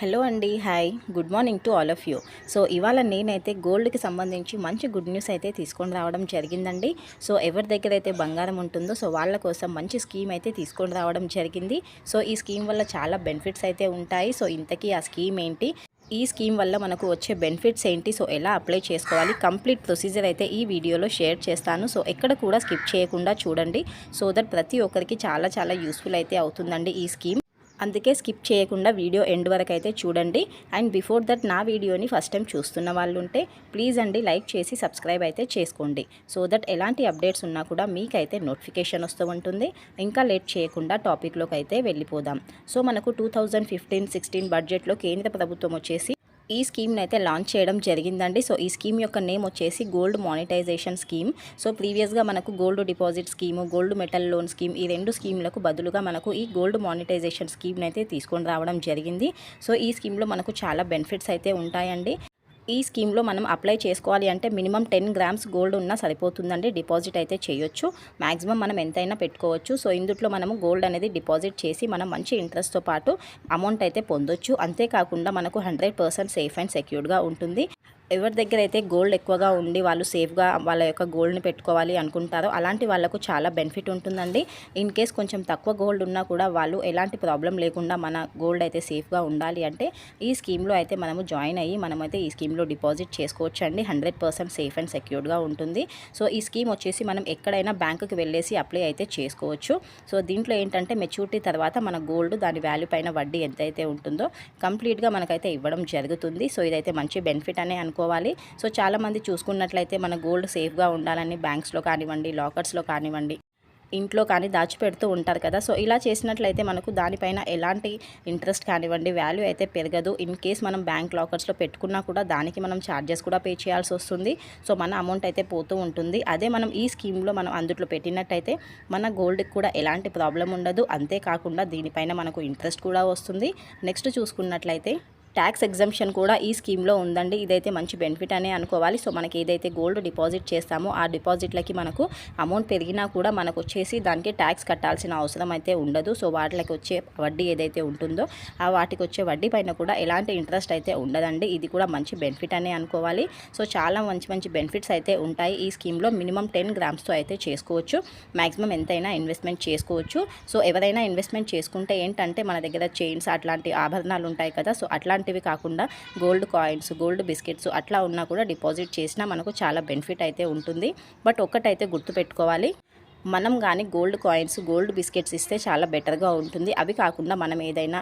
Hello అండి hi. Good morning to all of you. So ఇవాళ నేనైతే గోల్డ్కి సంబంధించి మంచి గుడ్ న్యూస్ అయితే తీసుకొని రావడం జరిగిందండి. సో ఎవరి దగ్గర అయితే బంగారం ఉంటుందో సో వాళ్ళ కోసం మంచి స్కీమ్ అయితే తీసుకొని రావడం జరిగింది. సో ఈ స్కీమ్ వల్ల చాలా బెనిఫిట్స్ అయితే ఉంటాయి. సో ఇంతకీ ఆ స్కీమ్ ఏంటి? ఈ స్కీమ్ వల్ల మనకు వచ్చే బెనిఫిట్స్ ఏంటి? సో ఎలా అప్లై చేసుకోవాలి? కంప్లీట్ ప్రొసీజర్ అయితే ఈ వీడియోలో షేర్ చేస్తాను. సో ఎక్కడ కూడా స్కిప్ చేయకుండా చూడండి. సో దట్ ప్రతి ఒక్కరికి చాలా చాలా యూస్ఫుల్ అయితే అవుతుందండి ఈ స్కీమ్. అందుకే స్కిప్ చేయకుండా వీడియో ఎండ్ వరకు అయితే చూడండి. అండ్ బిఫోర్ దట్ నా వీడియోని ఫస్ట్ టైం చూస్తున్న వాళ్ళు ఉంటే ప్లీజ్ అండి లైక్ చేసి సబ్స్క్రైబ్ అయితే చేసుకోండి. సో దట్ ఎలాంటి అప్డేట్స్ ఉన్నా కూడా మీకైతే నోటిఫికేషన్ వస్తూ ఉంటుంది. ఇంకా లేట్ చేయకుండా టాపిక్లోకి అయితే వెళ్ళిపోదాం. సో మనకు టూ థౌజండ్ ఫిఫ్టీన్ సిక్స్టీన్ బడ్జెట్లో కేంద్ర ప్రభుత్వం వచ్చేసి ఈ స్కీమ్ని అయితే లాంచ్ చేయడం జరిగిందండి. సో ఈ స్కీమ్ యొక్క నేమ్ వచ్చేసి గోల్డ్ మానిటైజేషన్ స్కీమ్. సో ప్రీవియస్గా మనకు gold deposit scheme gold metal loan scheme ఈ రెండు స్కీమ్లకు బదులుగా మనకు ఈ గోల్డ్ మానిటైజేషన్ స్కీమ్ని అయితే తీసుకొని రావడం జరిగింది. సో ఈ స్కీమ్లో మనకు చాలా బెనిఫిట్స్ అయితే ఉంటాయండి. ఈ స్కీమ్లో మనం అప్లై చేసుకోవాలి అంటే మినిమం టెన్ గ్రామ్స్ గోల్డ్ ఉన్నా సరిపోతుందండి. డిపాజిట్ అయితే చేయొచ్చు. మ్యాక్సిమం మనం ఎంతైనా పెట్టుకోవచ్చు. సో ఇందుట్లో మనము గోల్డ్ అనేది డిపాజిట్ చేసి మనం మంచి ఇంట్రెస్ట్తో పాటు అమౌంట్ అయితే పొందొచ్చు. అంతేకాకుండా మనకు హండ్రెడ్ పర్సెంట్ సేఫ్ అండ్ సెక్యూర్డ్గా ఉంటుంది. ఎవరి దగ్గర అయితే గోల్డ్ ఎక్కువగా ఉండి వాళ్ళు సేఫ్గా వాళ్ళ యొక్క గోల్డ్ని పెట్టుకోవాలి అనుకుంటారో అలాంటి వాళ్ళకు చాలా బెనిఫిట్ ఉంటుందండి. ఇన్ కేస్ కొంచెం తక్కువ గోల్డ్ ఉన్నా కూడా వాళ్ళు ఎలాంటి ప్రాబ్లం లేకుండా మన గోల్డ్ అయితే సేఫ్గా ఉండాలి అంటే ఈ స్కీమ్లో అయితే మనము జాయిన్ అయ్యి మనమైతే ఈ స్కీమ్లో డిపాజిట్ చేసుకోవచ్చు అండి హండ్రెడ్ పర్సెంట్ సేఫ్ అండ్ సెక్యూర్డ్గా ఉంటుంది. సో ఈ స్కీమ్ వచ్చేసి మనం ఎక్కడైనా బ్యాంకుకి వెళ్ళేసి అప్లై అయితే చేసుకోవచ్చు. సో దీంట్లో ఏంటంటే మెచ్యూరిటీ తర్వాత మన గోల్డ్ దాని వాల్యూ పైన వడ్డీ ఎంతైతే ఉంటుందో కంప్లీట్గా మనకైతే ఇవ్వడం జరుగుతుంది. సో ఇదైతే మంచి బెనిఫిట్ అనే అనుకోవాలి సో చాలామంది చూసుకున్నట్లయితే మన గోల్డ్ సేఫ్గా ఉండాలని బ్యాంక్స్లో కానివ్వండి లాకర్స్లో కానివ్వండి ఇంట్లో కానీ దాచిపెడుతూ ఉంటారు కదా. సో ఇలా చేసినట్లయితే మనకు దానిపైన ఎలాంటి ఇంట్రెస్ట్ కానివ్వండి వాల్యూ అయితే పెరగదు. ఇన్ కేస్ మనం బ్యాంక్ లాకర్స్లో పెట్టుకున్నా కూడా దానికి మనం ఛార్జెస్ కూడా పే చేయాల్సి వస్తుంది. సో మన అమౌంట్ అయితే పోతూ ఉంటుంది. అదే మనం ఈ స్కీమ్లో మనం అందుట్లో పెట్టినట్టయితే మన గోల్డ్కి కూడా ఎలాంటి ప్రాబ్లం ఉండదు. అంతేకాకుండా దీనిపైన మనకు ఇంట్రెస్ట్ కూడా వస్తుంది. నెక్స్ట్ చూసుకున్నట్లయితే ట్యాక్స్ ఎగ్జంప్షన్ కూడా ఈ స్కీమ్లో ఉందండి. ఇదైతే మంచి బెనిఫిట్ అనే అనుకోవాలి. సో మనకి ఏదైతే గోల్డ్ డిపాజిట్ చేస్తామో ఆ డిపాజిట్లకి మనకు అమౌంట్ పెరిగినా కూడా మనకు వచ్చేసి దానికి ట్యాక్స్ కట్టాల్సిన అవసరం అయితే ఉండదు. సో వాటికి వచ్చే వడ్డీ ఏదైతే ఉంటుందో ఆ వాటికి వచ్చే వడ్డీ పైన కూడా ఎలాంటి ఇంట్రెస్ట్ అయితే ఉండదండి. ఇది కూడా మంచి బెనిఫిట్ అనే అనుకోవాలి. సో చాలా మంచి మంచి బెనిఫిట్స్ అయితే ఉంటాయి ఈ స్కీమ్లో. మినిమం టెన్ గ్రామ్స్తో అయితే చేసుకోవచ్చు. మ్యాక్సిమం ఎంతైనా ఇన్వెస్ట్మెంట్ చేసుకోవచ్చు. సో ఎవరైనా ఇన్వెస్ట్మెంట్ చేసుకుంటే ఏంటంటే మన దగ్గర చైన్స్ అట్లాంటి ఆభరణాలు ఉంటాయి కదా. సో అట్లాంటి అలాంటివి కాకుండా గోల్డ్ కాయిన్స్ గోల్డ్ బిస్కెట్స్ అట్లా ఉన్నా కూడా డిపాజిట్ చేసినా మనకు చాలా బెనిఫిట్ అయితే ఉంటుంది. బట్ ఒక్కటైతే గుర్తుపెట్టుకోవాలి. మనం కానీ గోల్డ్ కాయిన్స్ గోల్డ్ బిస్కెట్స్ ఇస్తే చాలా బెటర్గా ఉంటుంది. అవి కాకుండా మనం ఏదైనా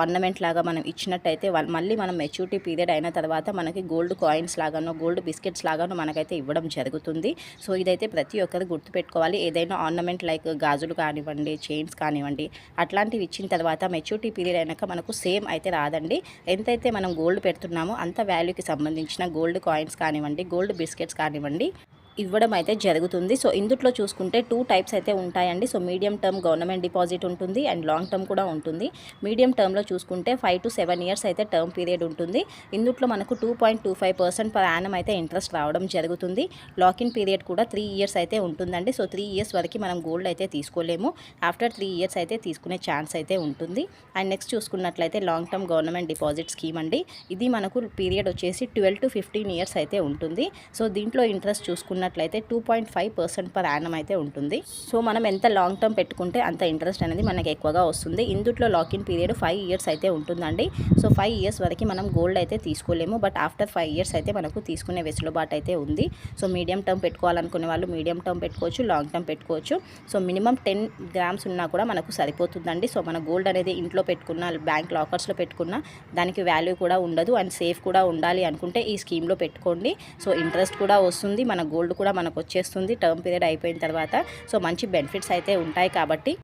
ఆర్నమెంట్ లాగా మనం ఇచ్చినట్టయితే మళ్ళీ మనం మెచ్యూరిటీ పీరియడ్ అయిన తర్వాత మనకి గోల్డ్ కాయిన్స్ లాగానో గోల్డ్ బిస్కెట్స్ లాగానో మనకైతే ఇవ్వడం జరుగుతుంది. సో ఇదైతే ప్రతి ఒక్కరు గుర్తుపెట్టుకోవాలి. ఏదైనా ఆర్నమెంట్ లైక్ గాజులు కానివ్వండి చైన్స్ కానివ్వండి అట్లాంటివి ఇచ్చిన తర్వాత మెచ్యూరిటీ పీరియడ్ అయినాక మనకు సేమ్ అయితే రాదండి. ఎంతైతే మనం గోల్డ్ పెడుతున్నామో అంత వాల్యూకి సంబంధించిన గోల్డ్ కాయిన్స్ కానివ్వండి గోల్డ్ బిస్కెట్స్ కానివ్వండి ఇవ్వడం అయితే జరుగుతుంది. సో ఇందుట్లో చూసుకుంటే టూ టైప్స్ అయితే ఉంటాయండి. So medium term government deposit ఉంటుంది అండ్ లాంగ్ టర్మ్ కూడా ఉంటుంది. మీడియం టర్మ్లో చూసుకుంటే ఫైవ్ టు సెవెన్ ఇయర్స్ అయితే టర్మ్ పీరియడ్ ఉంటుంది. ఇందుట్లో మనకు two point two five percent per annum అయితే ఇంట్రెస్ట్ రావడం జరుగుతుంది. లాకిన్ పీరియడ్ కూడా త్రీ ఇయర్స్ అయితే ఉంటుందండి. సో త్రీ ఇయర్స్ వరకు మనం గోల్డ్ అయితే తీసుకోలేము. ఆఫ్టర్ త్రీ ఇయర్స్ అయితే తీసుకునే ఛాన్స్ అయితే ఉంటుంది. అండ్ నెక్స్ట్ చూసుకున్నట్లయితే long term government deposit scheme అండి. ఇది మనకు పీరియడ్ వచ్చేసి ట్వెల్వ్ టు ఫిఫ్టీన్ ఇయర్స్ అయితే ఉంటుంది. సో దీంట్లో ఇంట్రెస్ట్ చూసుకున్న చూసుకున్నట్లయితే two point five percent per annum అయితే ఉంటుంది. సో మనం ఎంత లాంగ్ టర్మ్ పెట్టుకుంటే అంత ఇంట్రెస్ట్ అనేది మనకి ఎక్కువగా వస్తుంది. ఇందుట్లో లాకిన్ పీరియడ్ ఫైవ్ ఇయర్స్ అయితే ఉంటుందండి. సో ఫైవ్ ఇయర్స్ వరకు మనం గోల్డ్ అయితే తీసుకోలేము. బట్ ఆఫ్టర్ ఫైవ్ ఇయర్స్ అయితే మనకు తీసుకునే వెసులుబాటు అయితే ఉంది. సో మీడియం టర్మ్ పెట్టుకోవాలనుకునే వాళ్ళు మీడియం టర్మ్ పెట్టుకోవచ్చు లాంగ్ టర్మ్ పెట్టుకోవచ్చు. సో మినిమం టెన్ గ్రామ్స్ ఉన్నా కూడా మనకు సరిపోతుందండి. సో మన గోల్డ్ అనేది ఇంట్లో పెట్టుకున్న బ్యాంక్ లాకర్స్లో పెట్టుకున్న దానికి వాల్యూ కూడా ఉండదు. అండ్ సేఫ్ కూడా ఉండాలి అనుకుంటే ఈ స్కీమ్లో పెట్టుకోండి. సో ఇంట్రెస్ట్ కూడా వస్తుంది. మన గోల్డ్ కూడా మనకు వచ్చేస్తుంది. టర్మ్ పీరియడ్ అయిపోయిన తర్వాత సో మంచి బెనిఫిట్స్ అయితే ఉంటాయి కాబట్టి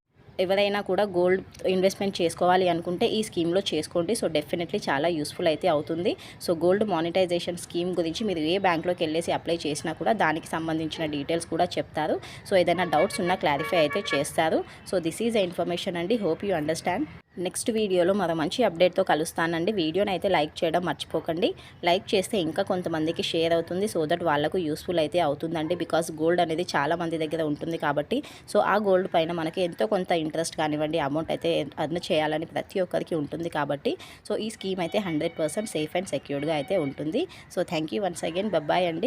ఎవరైనా కూడా గోల్డ్ ఇన్వెస్ట్మెంట్ చేసుకోవాలి అనుకుంటే ఈ స్కీమ్లో చేసుకోండి. సో డెఫినెట్లీ చాలా యూస్ఫుల్ అయితే అవుతుంది. సో గోల్డ్ మానిటైజేషన్ స్కీమ్ గురించి మీరు ఏ బ్యాంక్లోకి వెళ్ళేసి అప్లై చేసినా కూడా దానికి సంబంధించిన డీటెయిల్స్ కూడా చెప్తారు. సో ఏదైనా డౌట్స్ ఉన్నా క్లారిఫై అయితే చేస్తారు. So this is a information అండి. హోప్ యూ అండర్స్టాండ్ నెక్స్ట్ వీడియోలో మరో మంచి అప్డేట్తో కలుస్తానండి. వీడియోని అయితే లైక్ చేయడం మర్చిపోకండి. లైక్ చేస్తే ఇంకా కొంతమందికి షేర్ అవుతుంది. సో దట్ వాళ్ళకు యూస్ఫుల్ అయితే అవుతుందండి. బికాస్ గోల్డ్ అనేది చాలా మంది దగ్గర ఉంటుంది కాబట్టి. సో ఆ గోల్డ్ పైన మనకి ఎంతో కొంత ఇంట్రెస్ట్ కానివ్వండి. అమౌంట్ అయితే అర్న్ చేయాలని ప్రతి ఒక్కరికి ఉంటుంది కాబట్టి. సో ఈ స్కీమ్ అయితే హండ్రెడ్ పర్సెంట్ సేఫ్ అండ్ సెక్యూర్డ్గా అయితే ఉంటుంది. So thank you once again. Bye bye అండి.